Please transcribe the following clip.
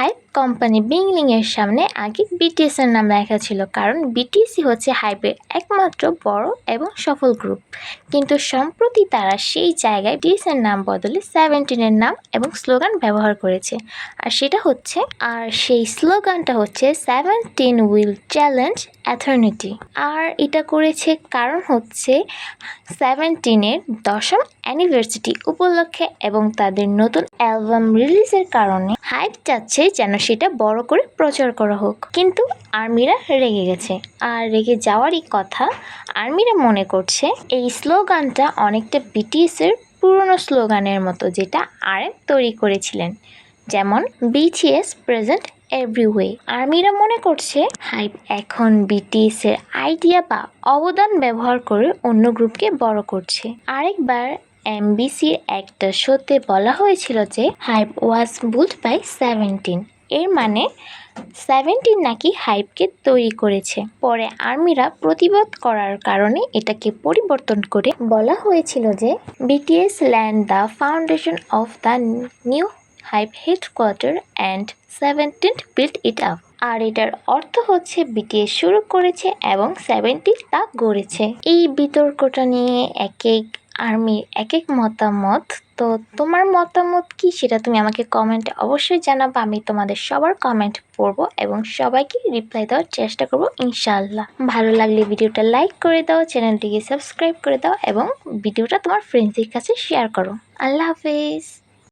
Hype company বিংলিংয়ের সামনে আগে BTS এর নাম লেখা ছিল, কারণ বিটিএসই হচ্ছে হাইপের একমাত্র বড় এবং সফল গ্রুপ কিন্তু সম্প্রতি তারা সেই জায়গায় বিটিএস এর নাম বদলে সেভেন্টিনের নাম এবং স্লোগান ব্যবহার করেছে। আর সেটা হচ্ছে, আর সেই স্লোগানটা হচ্ছে সেভেন্টিন উইল চ্যালেঞ্জ অ্যাথর্নিটি আর এটা করেছে কারণ হচ্ছে সেভেন্টিনের দশম অ্যানিভার্সিটি উপলক্ষে এবং তাদের নতুন অ্যালবাম রিলিজের কারণে হাইপ চাচ্ছে যেন সেটা বড় করে প্রচার করা হোক। কিন্তু আর্মিরা রেগে গেছে। আর রেগে যাওয়ারই কথা আর্মিরা মনে করছে এই স্লোগানটা অনেকটা বিটিএস এর পুরনো স্লোগানের মতো যেটা আরএম তৈরি করেছিলেন। যেমন বিটিএস প্রেজেন্ট এভরিওয়ে আর্মিরা মনে করছে হাইপ এখন বিটিএস এর আইডিয়া বা অবদান ব্যবহার করে অন্য গ্রুপকে বড় করছে। আরেকবার এমবিসির একটা শোতে বলা হয়েছিল যে hype was built by Seventeen এর মানে সেভেন্টিন নাকি হাইপকে তৈরি করেছে। পরে আর্মিরা প্রতিবাদ করার কারণে এটাকে পরিবর্তন করে বলা হয়েছিল যে BTS land the foundation of the new hype headquarter and Seventeen build it up আর এটার অর্থ হচ্ছে বিটিএস শুরু করেছে এবং সেভেন্টি তা গড়েছে। এই বিতর্কটা নিয়ে এক এক আর্মির এক এক মতামত। তো তোমার মতামত কি সেটা তুমি আমাকে কমেন্টে অবশ্যই জানাব। আমি তোমাদের সবার কমেন্ট পড়ব এবং সবাইকে রিপ্লাই দেওয়ার চেষ্টা করব ইনশাআল্লাহ। ভালো লাগলে ভিডিওটা লাইক করে দাও চ্যানেলটিকে সাবস্ক্রাইব করে দাও এবং ভিডিওটা তোমার ফ্রেন্ডসদের কাছে শেয়ার করো। আল্লাহ হাফেজ।